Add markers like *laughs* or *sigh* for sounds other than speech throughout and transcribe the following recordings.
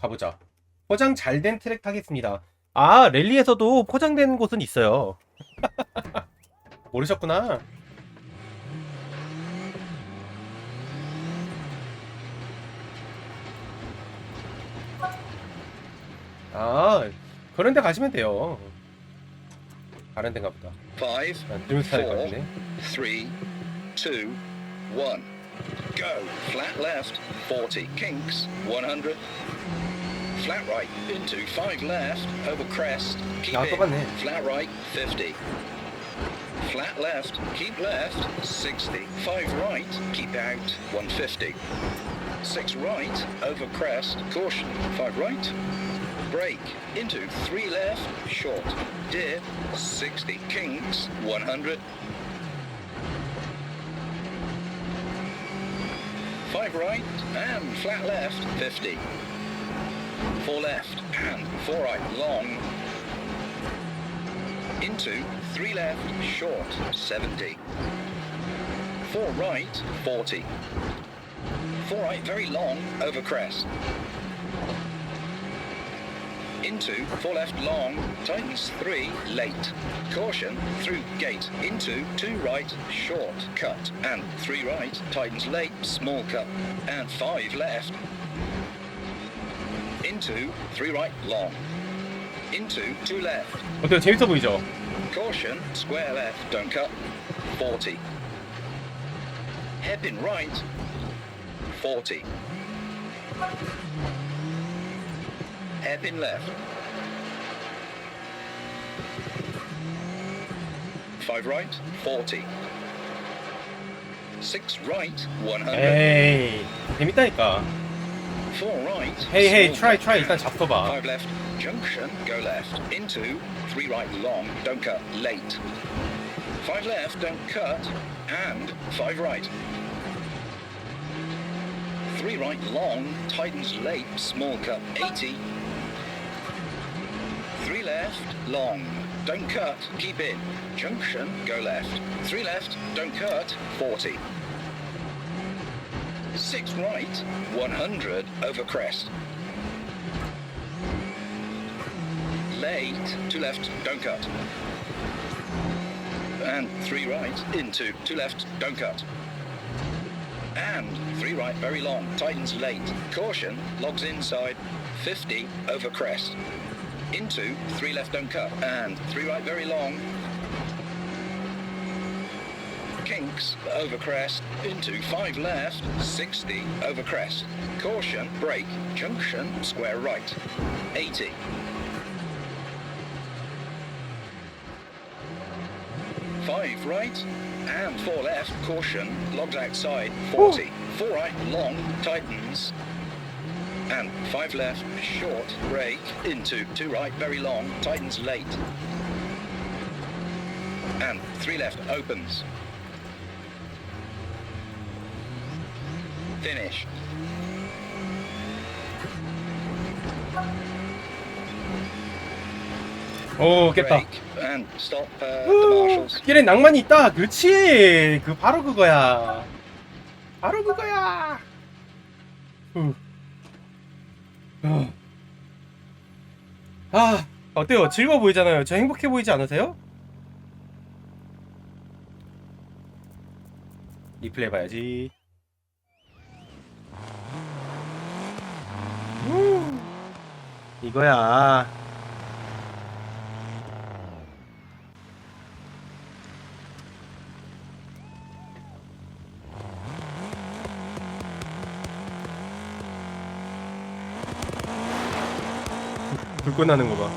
가보자. 포장 잘 된 트랙 타겠습니다. 아, 랠리에서도 포장된 곳은 있어요. *laughs* 모르셨구나. 아, 그런 데 가시면 돼요. 다른 데인가 보다. Five, 난 드림스 타일 것 four, 같은데. three, two, one. Go. Flat left, 40. Kinks, 100. Flat right, into 5 left, over crest. Keep in. Flat right, 50. Flat left, keep left, 60. 5 right, keep out, 150. 6 right, over crest, caution, 5 right. Break, into 3 left, short. Dip, 60. Kinks, 100. 5 right, and flat left, 50. 4 left, and 4 right, long. Into 3 left, short, 70. 4 right, 40. 4 right, very long, over crest Into 4 left, long, tightens 3, late. Caution, through gate. Into 2 right, short, cut. And 3 right, tightens late, small cut. And 5 left. Into 3 right, long. Into 2 left. 어때요? 재밌어 보이죠? Caution, square left, don't cut. 40. Hairpin right. 40. Hairpin left. 5 right, 40. 6 right, 100. 에이, 재밌다니까. 4 right. 헤이 헤이, small 트라이 cut. 트라이 일단 잡숴봐. 5 left, junction, go left. Into, 3 right, long, don't cut, late. 5 left, don't cut, and 5 right. 3 right, long, tightens late, small cut, 80. 3 left, long, don't cut, keep in. Junction, go left. 3 left, don't cut, 40. 6 right, 100 over crest. Late, two left, don't cut. And three right, into, two left, don't cut. And three right, very long, tightens late. Caution, logs inside, 50 over crest. Into, three left, don't cut. And three right, very long. Kinks, over crest, into five left, 60 over crest. Caution, brake, junction, square right, 80. Five right and four left, caution, logs outside, 40. Four right, long, tightens. And five left, short, brake, into two right, very long, tightens late. And three left, opens. Finish. 오, 깼다. Brake and stop uh, the marshals. 길에 낭만이 있다. 그렇지. 그 바로 그거야. 바로 그거야. 후. 후. 아, 어때요? 즐거워 보이잖아요. 저 행복해 보이지 않으세요? 리플레이 봐야지. 후. 이거야. 불꽃 나는 거 봐.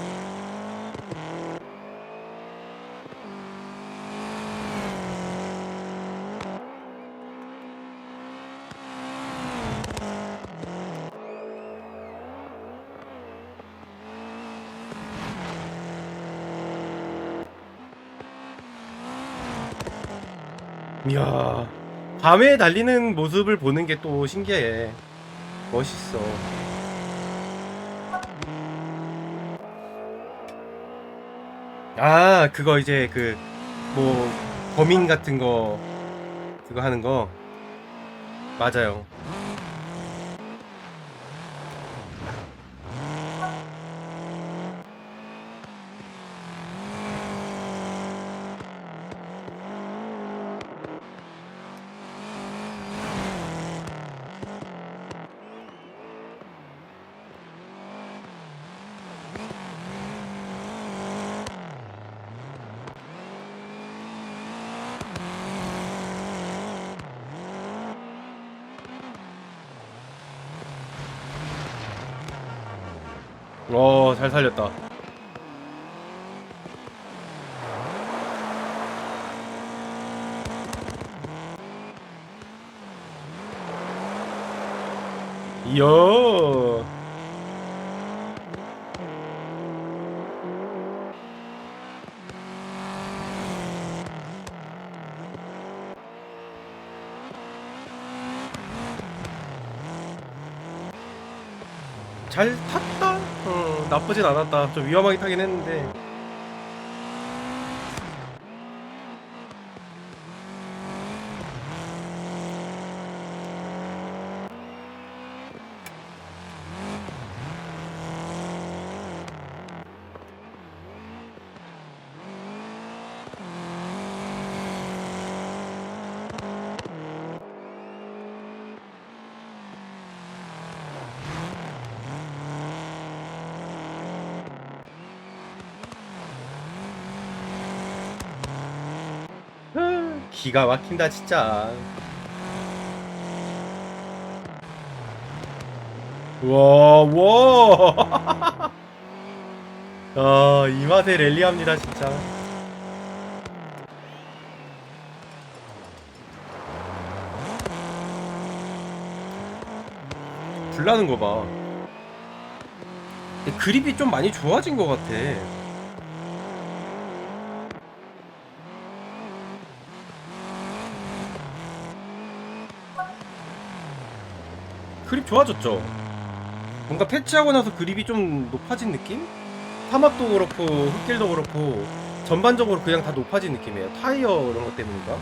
이야, 밤에 달리는 모습을 보는 게 또 신기해. 멋있어. 아, 그거 이제 그, 뭐, 범인 같은 거, 그거 하는 거. 맞아요. 어, 잘 살렸다. 이야. 잘 탔다. 어, 나쁘진 않았다. 좀 위험하게 타긴 했는데. 아, 기가 막힌다 진짜. 와, 와. *laughs* 아, 이 맛에 랠리합니다 진짜. 불나는 거 봐. 근데 그립이 좀 많이 좋아진 것 같아. 그립 좋아졌죠? 뭔가 패치하고 나서 그립이 좀 높아진 느낌? 사막도 그렇고 흙길도 그렇고 전반적으로 그냥 다 높아진 느낌이에요 타이어 이런 것 때문인가?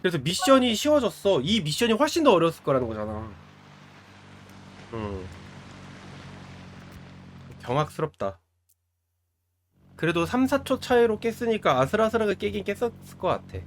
그래서 미션이 쉬워졌어 이 미션이 훨씬 더 어려웠을 거라는 거잖아 음. 경악스럽다 그래도 3, 4초 차이로 깼으니까 아슬아슬하게 깨긴 깼었을 것 같아